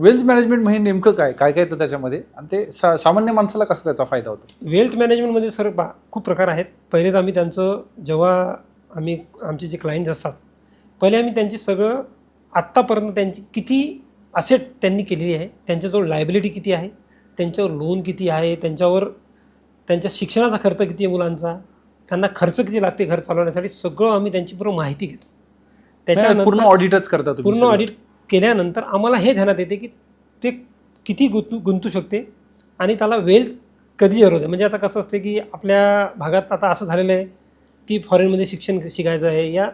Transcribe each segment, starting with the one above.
Wealth management म्हणजे नेमकं काय? काय काय येतं त्याच्यामध्ये? आणि ते सा सामान्य माणसाला कसा त्याचा फायदा होतो? वेल्थ मॅनेजमेंटमध्ये सर बा खूप प्रकार आहेत. पहिलेच आम्ही त्यांचं जेव्हा आम्ही आमचे जे क्लायंट्स असतात पहिले आम्ही त्यांची सगळं आत्तापर्यंत त्यांची किती असेट त्यांनी केलेली आहे त्यांच्याजवळ लायबिलिटी किती आहे त्यांच्यावर लोन किती आहे त्यांच्यावर त्यांच्या शिक्षणाचा खर्च किती आहे मुलांचा त्यांना खर्च किती लागते घर चालवण्यासाठी सगळं आम्ही त्यांची पूर्ण माहिती घेतो. म्हणजे पूर्ण ऑडिटच करता तुम्ही पूर्ण. ऑडिट केल्यानंतर आम्हाला हे ध्यानात येते की ते किती गुंतू गुंतू शकते आणि त्याला वेल्थ कधी जरूर म्हणजे आता कसं असते की आपल्या भागात आता असं झालेलं आहे की फॉरेनमध्ये शिक्षण शिकायचं आहे. या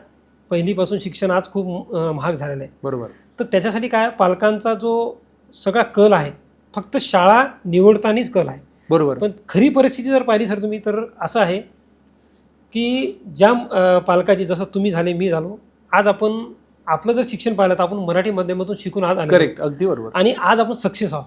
पहिलीपासून शिक्षण आज खूप महाग झालेलं आहे. बरोबर. तर त्याच्यासाठी काय पालकांचा जो सगळा कल आहे फक्त शाळा निवडतानाच कल आहे. बरोबर. पण खरी परिस्थिती जर पाहिली सर तुम्ही तर असं आहे की ज्या पालकाची जसं तुम्ही झाले मी झालो आज आपण आपलं जर शिक्षण पाहिलं तर आपण मराठी माध्यमातून शिकून आज आलो करेक्ट अगदी बरोबर. आणि आज आपण सक्सेस आहोत.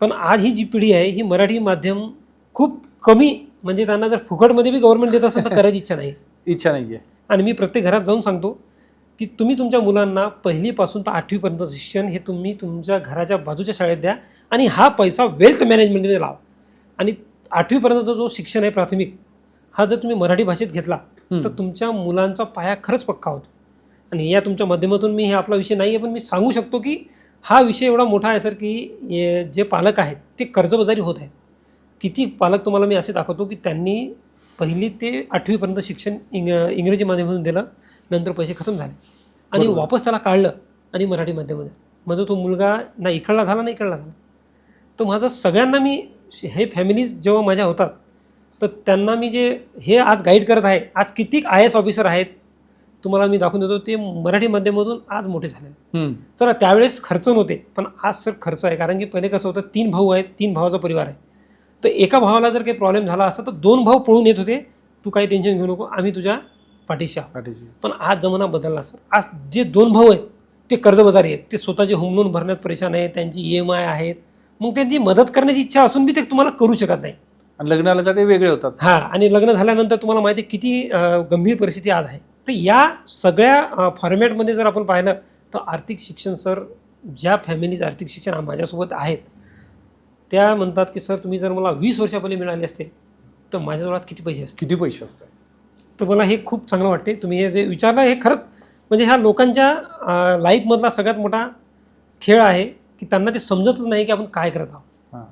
पण आज ही जी पिढी आहे ही मराठी माध्यम खूप कमी म्हणजे त्यांना जर फुकटमध्ये बी गव्हर्नमेंट देत असेल तर करायची इच्छा नाही. इच्छा नाहीये. आणि मी प्रत्येक घरात जाऊन सांगतो की तुम्ही तुमच्या मुलांना पहिलीपासून तर आठवीपर्यंत शिक्षण हे तुम्ही तुमच्या घराच्या बाजूच्या शाळेत द्या आणि हा पैसा वेल्थ मॅनेजमेंटमध्ये लावा. आणि आठवीपर्यंतचा जो शिक्षण आहे प्राथमिक हा जर तुम्ही मराठी भाषेत घेतला तर तुमच्या मुलांचा पाया खरंच पक्का होतो. आणि या तुमच्या माध्यमातून मी हे आपला विषय नाही आहे पण मी सांगू शकतो की हा विषय एवढा मोठा आहे सर की जे पालक आहेत ते कर्जबाजारी होत आहेत. किती पालक तुम्हाला मी असे दाखवतो की त्यांनी पहिली ते आठवीपर्यंत शिक्षण इंग इंग्रजी माध्यमातून दिलं नंतर पैसे खतम झाले. आणि वापस त्याला काढलं आणि मराठी माध्यमामध्ये म्हणजे तो मुलगा ना इकडला झाला ना इकडला झाला. तर माझं सगळ्यांना मी हे फॅमिलीज जेव्हा माझ्या होतात तर त्यांना मी जे हे आज गाईड करत आहे आज किती आय एस ऑफिसर आहेत तुम्हाला मी दाखवून देतो ते मराठी माध्यमातून आज मोठे झाले. चला त्यावेळेस खर्च नव्हते पण आज सर खर्च आहे. कारण की पहिले कसं होतं तीन भाऊ आहेत तीन भावाचा परिवार आहे. तर एका भावाला जर काही प्रॉब्लेम झाला असता तर दोन भाऊ पळून येत होते. तू काही टेन्शन घेऊ नको आम्ही तुझ्या पाठीशी पाठीशी. पण आज जमाना बदलला सर. आज जे दोन भाऊ आहेत ते कर्जबाजारी आहेत. ते स्वतःचे होम लोन भरण्यात परेशान आहेत त्यांची ई एम आय आहेत. मग त्यांची मदत करण्याची इच्छा असून बी ते तुम्हाला करू शकत नाही. लग्नाला ते वेगळे होतात. हां आणि लग्न झाल्यानंतर तुम्हाला माहिती आहे किती गंभीर परिस्थिती आज आहे. तर या सगळ्या फॉर्मॅटमध्ये जर आपण पाहिलं तर आर्थिक शिक्षण सर ज्या फॅमिलीज आर्थिक शिक्षण माझ्यासोबत आहेत त्या म्हणतात की सर तुम्ही जर मला वीस वर्षापहिले मिळाले असते तर माझ्याजवळ किती पैसे असते किती पैसे असतात? तर मला हे खूप चांगलं वाटते. तुम्ही हे जे विचारलं हे खरंच म्हणजे ह्या लोकांच्या लाईफमधला सगळ्यात मोठा खेळ आहे की त्यांना ते समजतच नाही की आपण काय करत आहोत.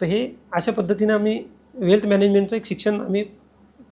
तर हे अशा पद्धतीने आम्ही वेल्थ मॅनेजमेंटचं एक शिक्षण आम्ही